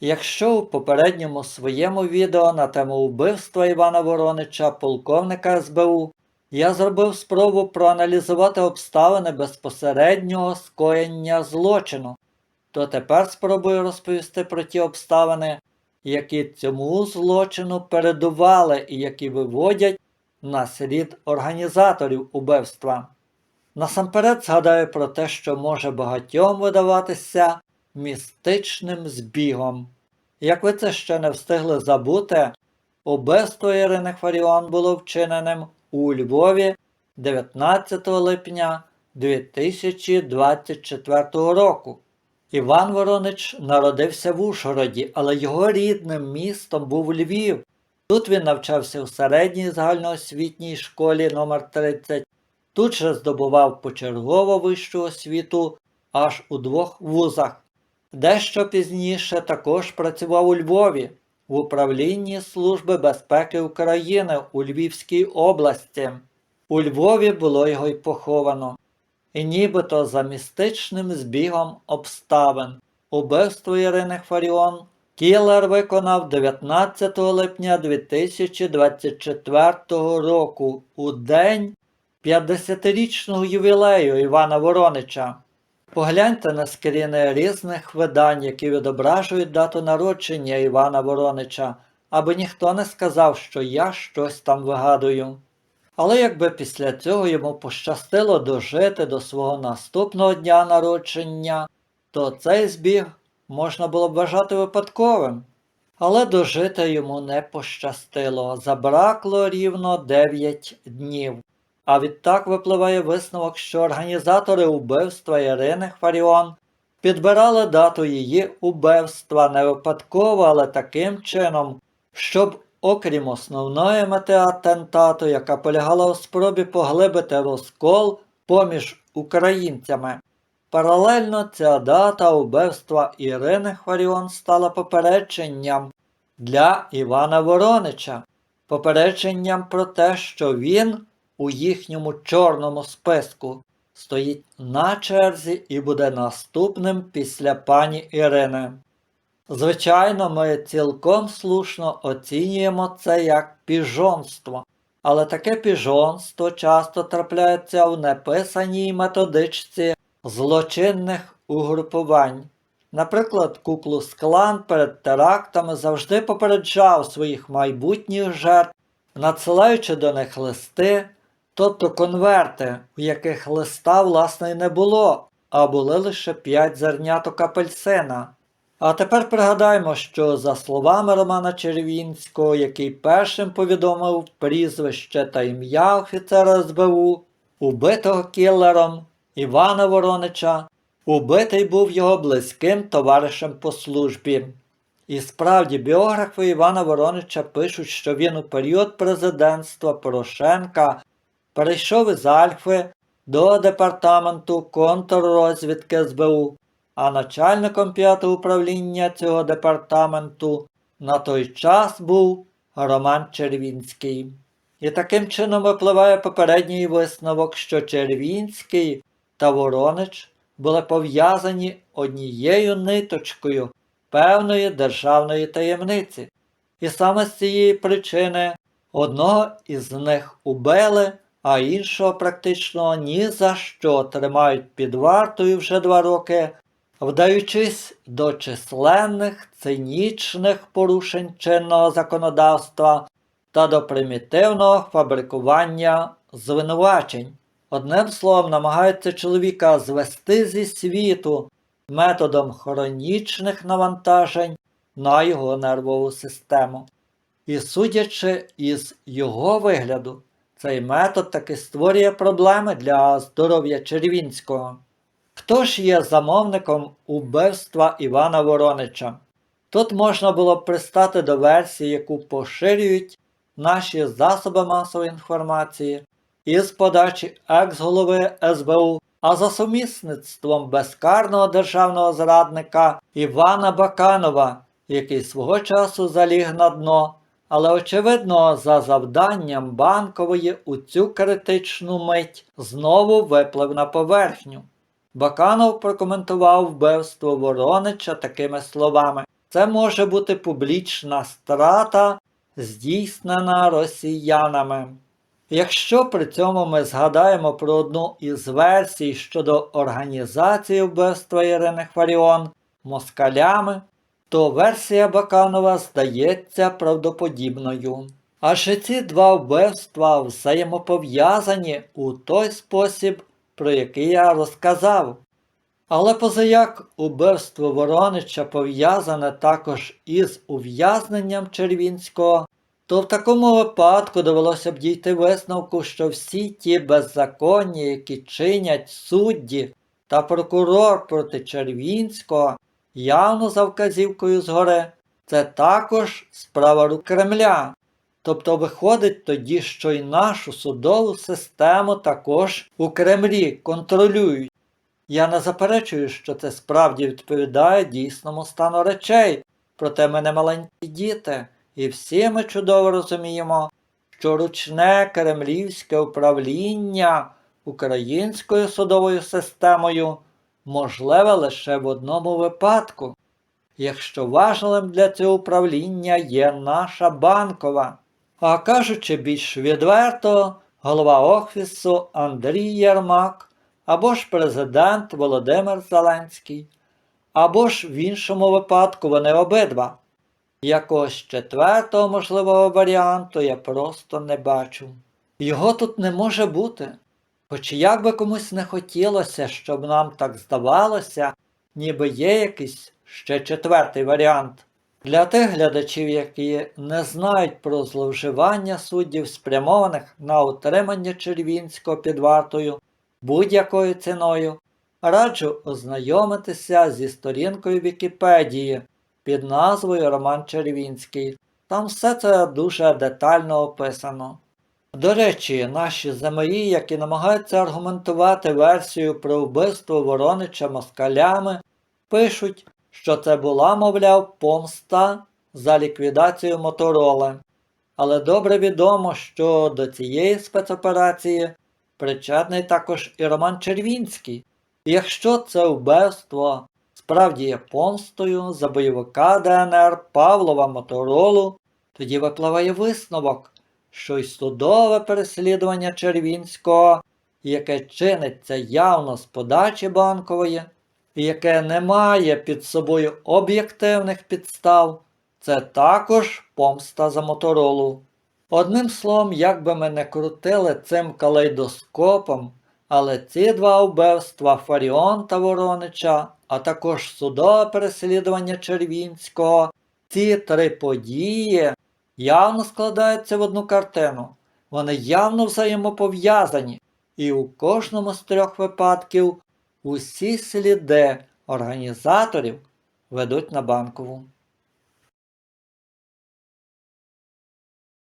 Якщо у попередньому своєму відео на тему вбивства Івана Воронича, полковника СБУ, я зробив спробу проаналізувати обставини безпосереднього скоєння злочину, то тепер спробую розповісти про ті обставини, які цьому злочину передували і які виводять на слід організаторів убивства. Насамперед згадаю про те, що може багатьом видаватися містичним збігом. Як ви це ще не встигли забути, убивство Ірини Фаріон було вчиненим у Львові 19 липня 2024 року. Іван Воронич народився в Ужгороді, але його рідним містом був Львів. Тут він навчався в середній загальноосвітній школі номер 30 Тут же здобував почергово вищу освіту аж у двох вузах. Дещо пізніше також працював у Львові в управлінні Служби безпеки України у Львівській області. У Львові було його й поховано. І нібито за містичним збігом обставин убивство Ірини Фаріон Кілер виконав 19 липня 2024 року у день 50-річного ювілею Івана Воронича. Погляньте на скріни різних видань, які відображують дату народження Івана Воронича, аби ніхто не сказав, що я щось там вигадую. Але якби після цього йому пощастило дожити до свого наступного дня народження, то цей збіг можна було б вважати випадковим. Але дожити йому не пощастило, забракло рівно 9 днів. А відтак випливає висновок, що організатори убивства Ірини Хваріон підбирали дату її убивства не випадково, але таким чином, щоб, окрім основної мети атентату, яка полягала у спробі поглибити розкол поміж українцями, паралельно ця дата убивства Ірини Хваріон стала попередженням для Івана Воронича, попередженням про те, що він у їхньому чорному списку стоїть на черзі і буде наступним після пані Ірини. Звичайно, ми цілком слушно оцінюємо це як піжонство, але таке піжонство часто трапляється в неписаній методичці злочинних угрупувань. Наприклад, Куклус Клан перед терактами завжди попереджав своїх майбутніх жертв, надсилаючи до них листи, тобто конверти, в яких листа власне й не було, а були лише п'ять зерняток апельсина. А тепер пригадаємо, що за словами Романа Червінського, який першим повідомив прізвище та ім'я офіцера СБУ, убитого кілером Івана Воронича, убитий був його близьким товаришем по службі. І справді біографи Івана Воронича пишуть, що він у період президентства Порошенка перейшов із Альфи до департаменту контррозвідки СБУ, а начальником п'ятого управління цього департаменту на той час був Роман Червінський. І таким чином випливає попередній висновок, що Червінський та Воронич були пов'язані однією ниточкою певної державної таємниці. І саме з цієї причини одного із них убили, а іншого практично ні за що тримають під вартою вже два роки, вдаючись до численних цинічних порушень чинного законодавства та до примітивного фабрикування звинувачень. Одним словом, намагаються чоловіка звести зі світу методом хронічних навантажень на його нервову систему. І судячи із його вигляду, цей метод таки створює проблеми для здоров'я Червінського. Хто ж є замовником убивства Івана Воронича? Тут можна було б пристати до версії, яку поширюють наші засоби масової інформації із подачі екс-голови СБУ, а за сумісництвом безкарного державного зрадника Івана Баканова, який свого часу заліг на дно, але, очевидно, за завданням банкової у цю критичну мить знову виплив на поверхню. Баканов прокоментував вбивство Воронича такими словами. це може бути публічна страта, здійснена росіянами. Якщо при цьому ми згадаємо про одну із версій щодо організації вбивства Ірини Хваріон москалями, то версія Баканова здається правдоподібною. Адже ці два вбивства взаємопов'язані у той спосіб, про який я розказав. Але позаяк убивство Воронича пов'язане також із ув'язненням Червінського, то в такому випадку довелося б дійти висновку, що всі ті беззаконні, які чинять судді та прокурор проти Червінського, явно за вказівкою згори, це також справа рук Кремля. Тобто виходить тоді, що й нашу судову систему також у Кремлі контролюють. Я не заперечую, що це справді відповідає дійсному стану речей, проте ми не маленькі діти, і всі ми чудово розуміємо, що ручне кремлівське управління українською судовою системою можливе лише в одному випадку, якщо важливим для цього управління є наша банкова. А кажучи більш відверто, голова офісу Андрій Єрмак або ж президент Володимир Зеленський, або ж в іншому випадку вони обидва. Якогось четвертого можливого варіанту я просто не бачу. Його тут не може бути. Хоч як би комусь не хотілося, щоб нам так здавалося, ніби є якийсь ще четвертий варіант. Для тих глядачів, які не знають про зловживання суддів, спрямованих на утримання Червінського під вартою будь-якою ціною, раджу ознайомитися зі сторінкою Вікіпедії під назвою Роман Червінський. Там все це дуже детально описано. До речі, наші ЗМІ, які намагаються аргументувати версію про вбивство Воронича москалями, пишуть, що це була, мовляв, помста за ліквідацію Мотороли. Але добре відомо, що до цієї спецоперації причетний також і Роман Червінський. Якщо це вбивство справді є помстою за бойовика ДНР Павлова Моторолу, тоді випливає висновок, що й судове переслідування Червінського, яке чиниться явно з подачі банкової, і яке не має під собою об'єктивних підстав, це також помста за моторолу. Одним словом, як би ми не крутили цим калейдоскопом, але ці два вбивства Фаріон та Воронича, а також судове переслідування Червінського, ці три події явно складаються в одну картину. Вони явно взаємопов'язані, і у кожному з трьох випадків усі сліди організаторів ведуть на банкову.